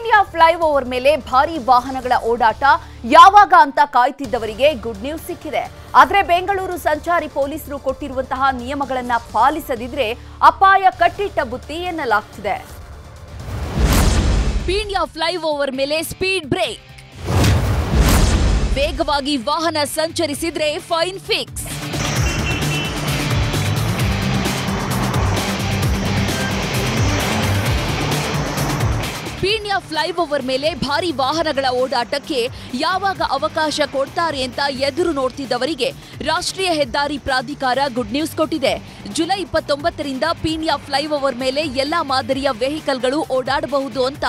Peenya flyover ಮೇಲೆ ಭಾರಿ ವಾಹನಗಳ ಓಡಾಟ ಯಾವಾಗ ಅಂತ ಕಾಯ್ತಿದ್ದವರಿಗೆ ಗುಡ್ ನ್ಯೂಸ್ ಸಿಕ್ಕಿದೆ. ಆದ್ರೆ ಬೆಂಗಳೂರು ಸಂಚಾರಿ ಪೊಲೀಸರು ಕೊಟ್ಟಿರುವಂತಹ ನಿಯಮಗಳನ್ನ ಪಾಲಿಸದಿದ್ರೆ ಅಪಾಯ ಕಟ್ಟಿಟ್ಟ ಬುತ್ತಿ ಎನ್ನಲಾಗ್ತಿದೆ. ಇಂಡಿಯಾ ಫ್ಲೈಓವರ್ ಮೇಲೆ ಸ್ಪೀಡ್ ಬ್ರೇಕ್. ವೇಗವಾಗಿ ವಾಹನ ಸಂಚರಿಸಿದ್ರೆ ಫೈನ್ ಫಿಕ್ಸ್. ಪೀಣ್ಯ ಫ್ಲೈಓವರ್ ಮೇಲೆ ಭಾರಿ ವಾಹನಗಳ ಓಡಾಟಕ್ಕೆ ಯಾವಾಗ ಅವಕಾಶ ಕೊಡ್ತಾರೆ ಅಂತ ಎದುರು ನೋಡ್ತಿದ್ದವರಿಗೆ ರಾಷ್ಟ್ರೀಯ ಹೆದ್ದಾರಿ ಪ್ರಾಧಿಕಾರ ಗುಡ್ ನ್ಯೂಸ್ ಕೊಟ್ಟಿದೆ. ಜುಲೈ ಇಪ್ಪತ್ತೊಂಬತ್ತರಿಂದ ಪೀಣ್ಯ ಫ್ಲೈಓವರ್ ಮೇಲೆ ಎಲ್ಲಾ ಮಾದರಿಯ ವೆಹಿಕಲ್ಗಳು ಓಡಾಡಬಹುದು ಅಂತ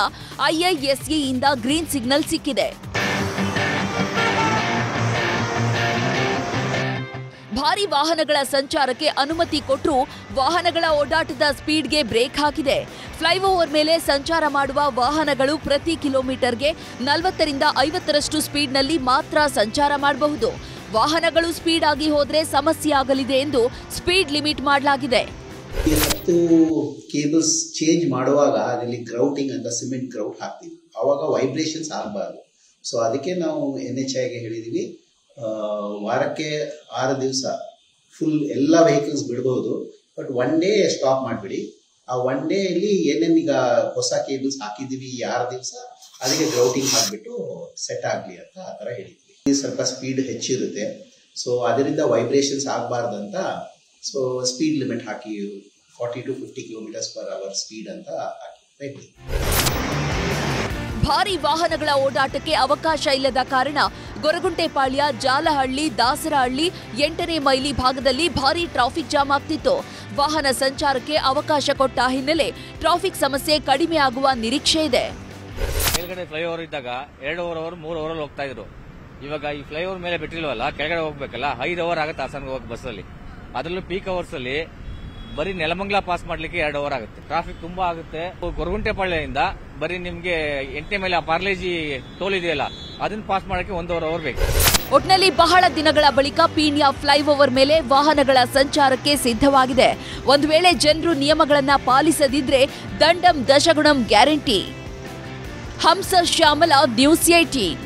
ಐಐಎಸ್ಇಯಿಂದ ಗ್ರೀನ್ ಸಿಗ್ನಲ್ ಸಿಕ್ಕಿದೆ. ಭಾರಿ ವಾಹನಗಳ ಸಂಚಾರಕ್ಕೆ ಅನುಮತಿ ಕೊಟ್ಟರು ವಾಹನಗಳ ಓಡಾಟದ ಸ್ಪೀಡ್ಗೆ ಬ್ರೇಕ್ ಹಾಕಿದೆ. ಫ್ಲೈಓವರ್ ಮೇಲೆ ಸಂಚಾರ ಮಾಡುವ ವಾಹನಗಳು ಪ್ರತಿ ಕಿಲೋಮೀಟರ್ಗೆ ನಲವತ್ತರಿಂದ ಐವತ್ತರಷ್ಟು ಸ್ಪೀಡ್ನಲ್ಲಿ ಮಾತ್ರ ಸಂಚಾರ ಮಾಡಬಹುದು. ವಾಹನಗಳು ಸ್ಪೀಡ್ ಆಗಿ ಹೋದರೆ ಸಮಸ್ಯೆ ಆಗಲಿದೆ ಎಂದು ಸ್ಪೀಡ್ ಲಿಮಿಟ್ ಮಾಡಲಾಗಿದೆ. ಕೇಬಲ್ಸ್ ಚೇಂಜ್ ಮಾಡುವಾಗ ಅದರಲ್ಲಿ ಗ್ರೌಟಿಂಗ್ ಅಂತ ಸಿಮೆಂಟ್ ಗ್ರೌಟ್ ಹಾಕ್ತೀವಿ. ಆವಾಗ ವೈಬ್ರೇಷನ್ಸ್ ಆಗಬಾರ್ದು. ಸೊ ಅದಕ್ಕೆ ನಾವು ಎನ್ ಎಚ್ ಐಗೆ ಹೇಳಿದೀವಿ. ಆ, ವಾರಕ್ಕೆ ಆರು ದಿವಸ ಫುಲ್ ಎಲ್ಲ ವೆಹಿಕಲ್ಸ್ ಬಿಡಬಹುದು ಬಟ್ ಒನ್ ಡೇ ಸ್ಟಾಪ್ ಮಾಡಿಬಿಡಿ. ಆ ಒನ್ ಡೇ ಅಲ್ಲಿ ಏನೇನು ಈಗ ಹೊಸ ಕೇಬಲ್ಸ್ ಹಾಕಿದೀವಿ ಈ ಆರು ದಿವಸ ಅದಕ್ಕೆ ಗ್ರೌಟಿಂಗ್ ಮಾಡಿಬಿಟ್ಟು ಸೆಟ್ ಆಗಲಿ ಅಂತ ಆ ಥರ ಹೇಳಿದ್ವಿ. ಸ್ವಲ್ಪ ಸ್ಪೀಡ್ ಹೆಚ್ಚಿರುತ್ತೆ. ಸೊ ಅದರಿಂದ ವೈಬ್ರೇಷನ್ಸ್ ಆಗಬಾರ್ದು ಅಂತ so speed limit hockey forty to fifty kilometres per hour speed ಅಂತ ಹಾಕಿ ಭಾರಿ ವಾಹನಗಳ ಓಡಾಟಕ್ಕೆ ಅವಕಾಶ ಇಲ್ಲದ ಕಾರಣ ಗೊರಗುಂಟೆಪಾಳ್ಯ, ಜಾಲಹಳ್ಳಿ, ದಾಸರಹಳ್ಳಿ ಎಂಟನೇ ಮೈಲಿ ಭಾಗದಲ್ಲಿ ಭಾರಿ ಟ್ರಾಫಿಕ್ ಜಾಮ್ ಆಗ್ತಿತ್ತು. ವಾಹನ ಸಂಚಾರಕ್ಕೆ ಅವಕಾಶ ಕೊಟ್ಟ ಹಿನ್ನೆಲೆ ಟ್ರಾಫಿಕ್ ಸಮಸ್ಯೆ ಕಡಿಮೆ ಆಗುವ ನಿರೀಕ್ಷೆ ಇದೆ. ಕೆಳಗಡೆ ಫ್ಲೈಓವರ್ ಇದ್ದಾಗ ಎರಡು ಓವರ್ ಮೂರು ಓವರ್ ಹೋಗ್ತಾ ಇದ್ರು. ಇವಾಗ ಈ ಫ್ಲೈಓವರ್ ಮೇಲೆ ಬಿಟ್ಟಿಲ್ವಲ್ಲ, ಕೆಳಗಡೆ ಹೋಗ್ಬೇಕಲ್ಲ, ಐದು ಓವರ್ ಆಗುತ್ತೆ ಹಾಸನ್ಗೆ ಹೋಗಿ ಬಸ್ಸಲ್ಲಿ. ಅದರಲ್ಲೂ ಪೀಕ್ ಅವರ್ಸ್ ಅಲ್ಲಿ ಬರೀ ನೆಲಮಂಗಲ ಪಾಸ್ ಮಾಡ್ಲಿಕ್ಕೆ ಎರಡು ಓವರ್ ಆಗುತ್ತೆ. ಟ್ರಾಫಿಕ್ ತುಂಬಾ ಆಗುತ್ತೆ. ಗೊರಗುಂಟೆಪಾಳ್ಯದಿಂದ ಬರೀ ನಿಮ್ಗೆ ಎಂಟನೇ ಮೇಲೆ ಆ ಪಾರ್ಲೇಜಿ ಟೋಲ್ ಇದೆಯಲ್ಲ ಅದನ್ನ ಪಾಸ್ ಮಾಡಕ್ಕೆ ಒಂದೂವರೆ ಅವರ್ ಬೇಕು. ಒಟ್ನಲ್ಲಿ ಬಹಳ ದಿನಗಳ ಬಳಿಕ ಪೀಣ್ಯ ಫ್ಲೈಓವರ್ ಮೇಲೆ ವಾಹನಗಳ ಸಂಚಾರಕ್ಕೆ ಸಿದ್ಧವಾಗಿದೆ. ಒಂದು ವೇಳೆ ಜನರು ನಿಯಮಗಳನ್ನ ಪಾಲಿಸದಿದ್ರೆ ದಂಡಂ ದಶಗುಣಂ guarantee. Hamsa Shyamala, news eighteen